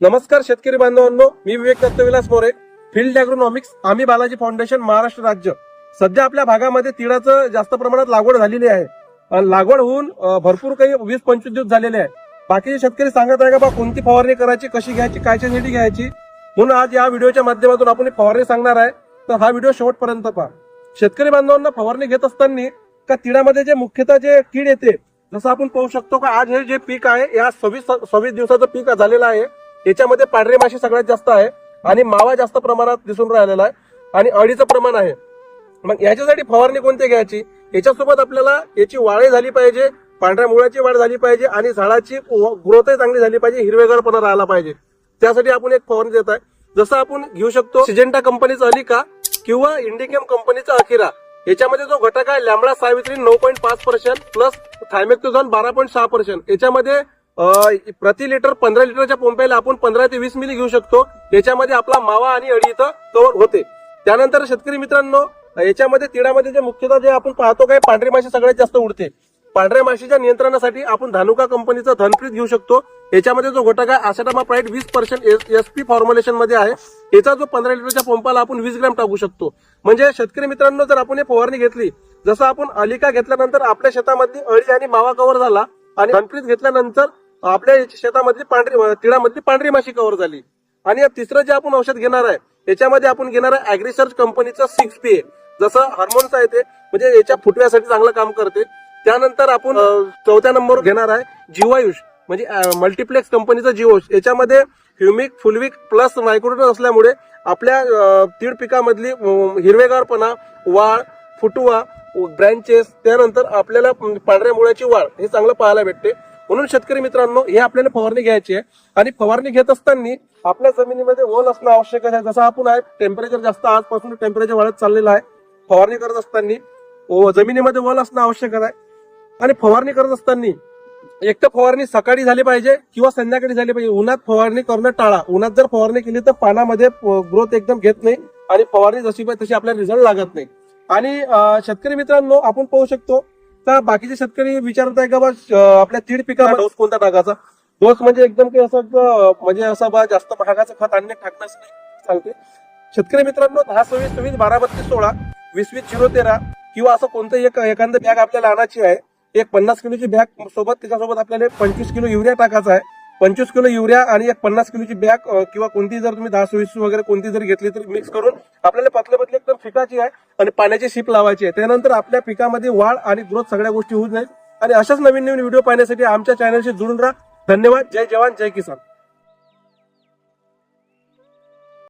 नमस्कार शेतकरी बांधवांनो मी विवेक दत्तविलास मोरे. फील्ड अॅग्रोनॉमिक्स आम्ही बालाजी फाउंडेशन महाराष्ट्र राज्य. सध्या आपल्या भागामध्ये तिळाचं जास्त प्रमाणात लागवड झालेली आहे. लागवड होऊन भरपूर काही वीस पंचवीस दिवस झालेले आहे. बाकीचे शेतकरी सांगत आहे का बा कोणती फवारणी करायची कशी घ्यायची कायच्यासाठी घ्यायची? म्हणून आज या व्हिडिओच्या माध्यमातून आपण फवारणी सांगणार आहे. तर हा व्हिडिओ शेवटपर्यंत पहा. शेतकरी बांधवांना फवारणी घेत असताना का तिळामध्ये जे मुख्यतः जे कीड येते जसं आपण पाहू शकतो का आज हे जे पीक आहे या सव्वीस सव्वीस दिवसाचं पीक झालेलं आहे. याच्यामध्ये पांढरी मासे सगळ्यात जास्त आहे आणि मावा जास्त प्रमाणात दिसून राहिलेला आहे आणि अळीचं प्रमाण आहे. मग याच्यासाठी फवारणी कोणती घ्यायची? याच्यासोबत आपल्याला याची वाळे झाली पाहिजे पांढऱ्या मुळाची वाढ झाली पाहिजे आणि झाडाची ग्रोथही चांगली झाली पाहिजे हिरवेगारपणा राहिला पाहिजे. त्यासाठी आपण एक फवारणी देत आहे. जसं आपण घेऊ शकतो सिजेंटा कंपनीचा अलिका किंवा इंडिकेम कंपनीचा अखिरा. याच्यामध्ये जो घटक आहे लॅमडा सावित्री नऊ पॉईंट पाच पर्सेंट प्लस थायमेक्टोझॉन बारा पॉईंट सहा पर्सेंट. याच्यामध्ये प्रति लिटर पंधरा लिटरच्या पंपाला आपण पंधरा ते वीस मिली घेऊ शकतो. याच्यामध्ये आपला मावा आणि अळी इथं कव्हर होते. त्यानंतर शेतकरी मित्रांनो याच्यामध्ये तिळामध्ये जे मुख्यतः जे आपण पाहतो काय पांढरी माशी सगळ्यात जास्त उडते. पांढऱ्या माशीच्या नियंत्रणासाठी आपण धानुका कंपनीचा धनप्रीत घेऊ शकतो. याच्यामध्ये जो घटक आहे आसेटामा प्राईट वीस पर्सेंट एस पी फॉर्म्युलेशनमध्ये आहे. याचा जो पंधरा लिटरच्या पंपाला आपण वीस ग्रॅम टाकू शकतो. म्हणजे शेतकरी मित्रांनो जर आपण हे फवारणी घेतली जसं आपण अलिका घेतल्यानंतर आपल्या शेतामध्ये अळी आणि मावा कव्हर झाला आणि धनप्रीत घेतल्यानंतर आपल्या शेतामधली पांढरी तिळामधली पांढरी माशी कव्हर झाली. आणि तिसरं जे आपण औषध घेणार आहे याच्यामध्ये आपण घेणार आहे अॅग्रिसर्च कंपनीचं सिक्स पी जसं हार्मोन्स आहे ते म्हणजे याच्या फुटव्यासाठी चांगलं काम करते. त्यानंतर आपण चौथ्या नंबर घेणार आहे जीवायुष म्हणजे मल्टिप्लेक्स कंपनीचं जीवोष याच्यामध्ये ह्युमिक फुलविक प्लस मायक्रोटन असल्यामुळे आपल्या तीड तीळ पिकामधली हिरवेगारपणा वाळ फुटवा ब्रँचेस त्यानंतर आपल्याला पांढऱ्या मुळ्याची वाढ हे चांगलं पाहायला भेटते. म्हणून शेतकरी मित्रांनो हे आपल्याला फवारणी घ्यायची आहे. आणि फवारणी घेत असताना आपल्या जमिनीमध्ये ओल असणं आवश्यक आहे. जसं आपण आहे टेम्परेचर जास्त आजपासून टेम्परेचर वाढत चाललेलं आहे. फवारणी करत असताना जमिनीमध्ये ओल असणं आवश्यक आहे. आणि फवारणी करत असताना एक तर फवारणी सकाळी झाली पाहिजे किंवा संध्याकाळी झाली पाहिजे. उन्हात फवारणी करणं टाळा. उन्हात जर फवारणी केली तर पानामध्ये ग्रोथ एकदम घेत नाही आणि फवारणी जशी पाहिजे तशी आपल्याला रिझल्ट लागत नाही. आणि शेतकरी मित्रांनो आपण पाहू शकतो का बाकीचे शेतकरी विचारत आहे का बा आपल्या तीड पिकामध्ये डोस कोणता टाकायचा डोस म्हणजे एकदम काही असं म्हणजे असं बा जास्त महागाचं खत आणणे टाकणंच नाही सांगते. शेतकरी मित्रांनो दहा सव्वीस सव्वीस बारा बत्तीस सोळा वीस वीस झिरो तेरा किंवा असं कोणतं एक एखादं बॅग आपल्याला आणायची आहे एक पन्नास किलोची बॅग सोबत त्याच्यासोबत आपल्याला पंचवीस किलो युरिया टाकायचा आहे. पंचवीस किलो युरिया आणि एक पन्नास किलोची बॅग किंवा कोणती जर तुम्ही दहा सोयीस वगैरे कोणती जर घेतली तर मिक्स करून आपल्याला पतले पतले एकदम फिकाची आहे आणि पाण्याची शिप लावायची आहे. त्यानंतर आपल्या पिकामध्ये वाढ आणि ग्रोथ सगळ्या गोष्टी होऊ नये आणि अशाच नवीन नवीन व्हिडिओ पाहण्यासाठी आमच्या चॅनलशी जुळून राहा. धन्यवाद. जय जवान. जय किसान.